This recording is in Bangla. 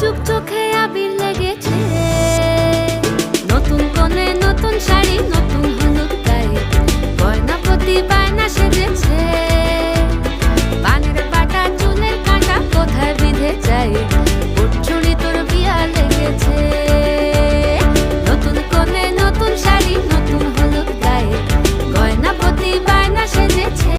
যুগ চোখে